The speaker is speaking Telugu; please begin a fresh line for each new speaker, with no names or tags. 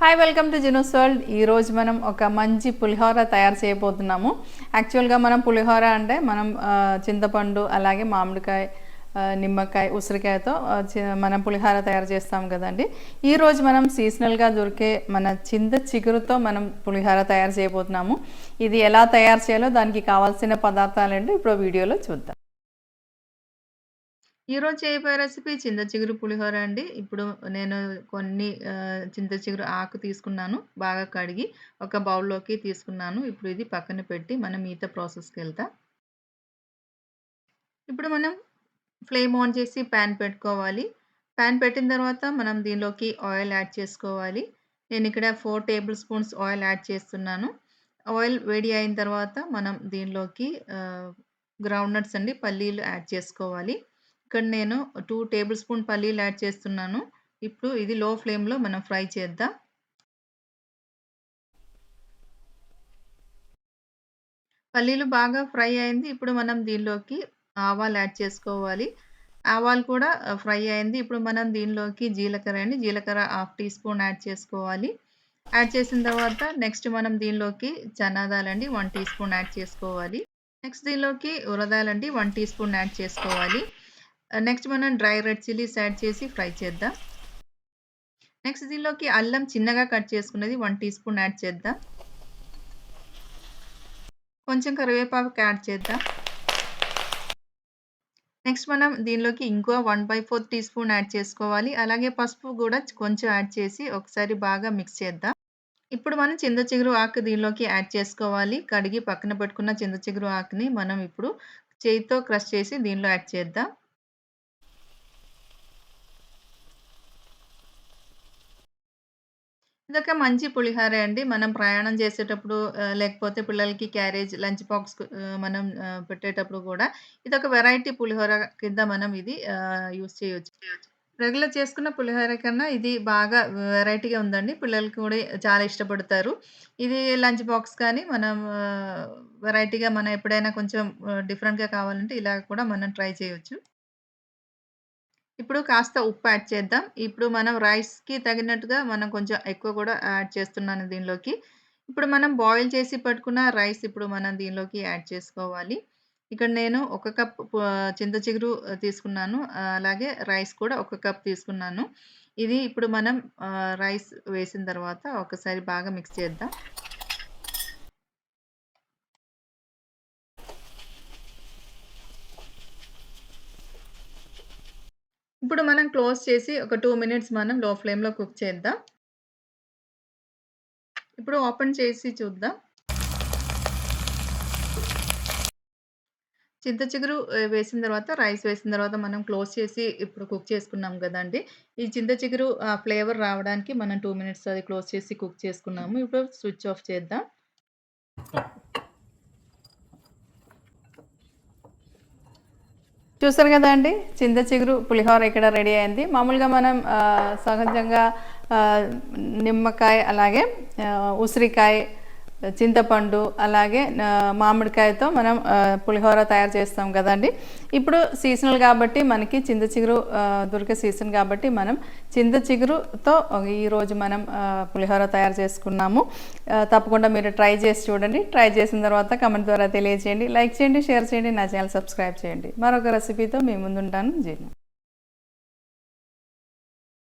హాయ్ వెల్కమ్ టు జినోస్ వరల్డ్ ఈరోజు మనం ఒక మంచి పులిహోర తయారు చేయబోతున్నాము. యాక్చువల్గా మనం పులిహోర అంటే మనం చింతపండు అలాగే మామిడికాయ నిమ్మకాయ ఉసిరికాయతో మనం పులిహోర తయారు చేస్తాం కదండి. ఈరోజు మనం సీజనల్గా దొరికే మన చింత చిగురుతో మనం పులిహోర తయారు చేయబోతున్నాము. ఇది ఎలా తయారు చేయాలో దానికి కావాల్సిన పదార్థాలు ఇప్పుడు వీడియోలో చూద్దాం. ఈరోజు చేయబోయే రెసిపీ చింత చిగురు పులిహోర అండి. ఇప్పుడు నేను కొన్ని చింత చిగురు ఆకు తీసుకున్నాను బాగా కడిగి ఒక బౌల్లోకి తీసుకున్నాను. ఇప్పుడు ఇది పక్కన పెట్టి మనం మిగతా ప్రాసెస్కి వెళ్తాం. ఇప్పుడు మనం ఫ్లేమ్ ఆన్ చేసి ప్యాన్ పెట్టుకోవాలి. ప్యాన్ పెట్టిన తర్వాత మనం దీనిలోకి ఆయిల్ యాడ్ చేసుకోవాలి. నేను ఇక్కడ four tablespoons oil add చేస్తున్నాను. ఆయిల్ వేడి అయిన తర్వాత మనం దీనిలోకి గ్రౌండ్ నట్స్ అండి పల్లీలు యాడ్ చేసుకోవాలి. ఇక్కడ నేను టూ టేబుల్ స్పూన్ పల్లీలు యాడ్ చేస్తున్నాను. ఇప్పుడు ఇది లో ఫ్లేమ్లో మనం ఫ్రై చేద్దాం. పల్లీలు బాగా ఫ్రై అయింది. ఇప్పుడు మనం దీనిలోకి ఆవాలు యాడ్ చేసుకోవాలి. ఆవాలు కూడా ఫ్రై అయింది. ఇప్పుడు మనం దీనిలోకి జీలకర్ర అండి జీలకర్ర హాఫ్ టీ స్పూన్ యాడ్ చేసుకోవాలి. యాడ్ చేసిన తర్వాత నెక్స్ట్ మనం దీనిలోకి చనాదాలండి వన్ టీ స్పూన్ యాడ్ చేసుకోవాలి. నెక్స్ట్ దీనిలోకి ఉరదాలండి వన్ టీ స్పూన్ యాడ్ చేసుకోవాలి. నెక్స్ట్ మనం డ్రై రెడ్ చిల్లీస్ యాడ్ చేసి ఫ్రై చేద్దాం. నెక్స్ట్ దీనిలోకి అల్లం చిన్నగా కట్ చేసుకున్నది వన్ టీ స్పూన్ యాడ్ చేద్దాం. కొంచెం కరివేపాకు యాడ్ చేద్దాం. నెక్స్ట్ మనం దీనిలోకి ఇంకో one by four tea spoon add చేసుకోవాలి. అలాగే పసుపు కూడా కొంచెం యాడ్ చేసి ఒకసారి బాగా మిక్స్ చేద్దాం. ఇప్పుడు మనం చింత చిగురు ఆకు దీనిలోకి యాడ్ చేసుకోవాలి. కడిగి పక్కన పెట్టుకున్న చింత చిగురు ఆకుని మనం ఇప్పుడు చేయితో క్రష్ చేసి దీనిలో యాడ్ చేద్దాం. ఇదొక మంచి పులిహోర అండి. మనం ప్రయాణం చేసేటప్పుడు లేకపోతే పిల్లలకి క్యారేజ్, లంచ్ బాక్స్ మనం పెట్టేటప్పుడు కూడా ఇదొక వెరైటీ పులిహోర కింద మనం ఇది యూస్ యూజ్ చేయొచ్చు. రెగ్యులర్ చేసుకున్న పులిహోర కన్నా ఇది బాగా వెరైటీగా ఉందండి. పిల్లలకి కూడా చాలా ఇష్టపడతారు. ఇది లంచ్ బాక్స్ కానీ మనం వెరైటీగా మనం ఎప్పుడైనా కొంచెం డిఫరెంట్‌గా కావాలంటే ఇలా కూడా మనం ట్రై చేయొచ్చు. ఇప్పుడు కాస్త ఉప్పు యాడ్ చేద్దాం. ఇప్పుడు మనం రైస్‌కి తగినట్టుగా మనం కొంచెం ఎక్కువ కూడా యాడ్ చేస్తున్నాను దీనిలోకి. ఇప్పుడు మనం బాయిల్ చేసి పట్టుకున్న రైస్ ఇప్పుడు మనం దీనిలోకి యాడ్ చేసుకోవాలి. ఇక్కడ నేను ఒక కప్ చింత చిగురు తీసుకున్నాను. అలాగే రైస్ కూడా ఒక కప్ తీసుకున్నాను. ఇది ఇప్పుడు మనం రైస్ వేసిన తర్వాత ఒకసారి బాగా మిక్స్ చేద్దాం. ఇప్పుడు మనం క్లోజ్ చేసి ఒక టూ మినిట్స్ మనం లో ఫ్లేమ్‌లో కుక్ చేద్దాం. ఇప్పుడు ఓపెన్ చేసి చూద్దాం. చింత చిగురు వేసిన తర్వాత రైస్ వేసిన తర్వాత మనం క్లోజ్ చేసి ఇప్పుడు కుక్ చేసుకున్నాం కదండి ఈ చింత చిగురు ఆ ఫ్లేవర్ రావడానికి మనం టూ మినిట్స్ అది క్లోజ్ చేసి కుక్ చేసుకున్నాము. ఇప్పుడు స్విచ్ ఆఫ్ చేద్దాం. చూసారు కదండీ! చింత చిగురు పులిహోర ఇక్కడ రెడీ అయింది. మామూలుగా మనం సహజంగా నిమ్మకాయ అలాగే ఉసిరికాయ, చింతపండు అలాగే మామిడికాయతో మనం పులిహోర తయారు చేస్తాం కదండీ! ఇప్పుడు సీజనల్ కాబట్టి మనకి చింత చిగురు దొరికే సీజన్ కాబట్టి మనం చింత చిగురుతో ఈరోజు మనం పులిహోర తయారు చేసుకున్నాము. తప్పకుండా మీరు ట్రై చేసి చూడండి. ట్రై చేసిన తర్వాత కమెంట్ ద్వారా తెలియజేయండి. లైక్ చేయండి, షేర్ చేయండి, నా ఛానల్ సబ్స్క్రైబ్ చేయండి. మరొక రెసిపీతో మీ ముందుంటాను. జీర్ణం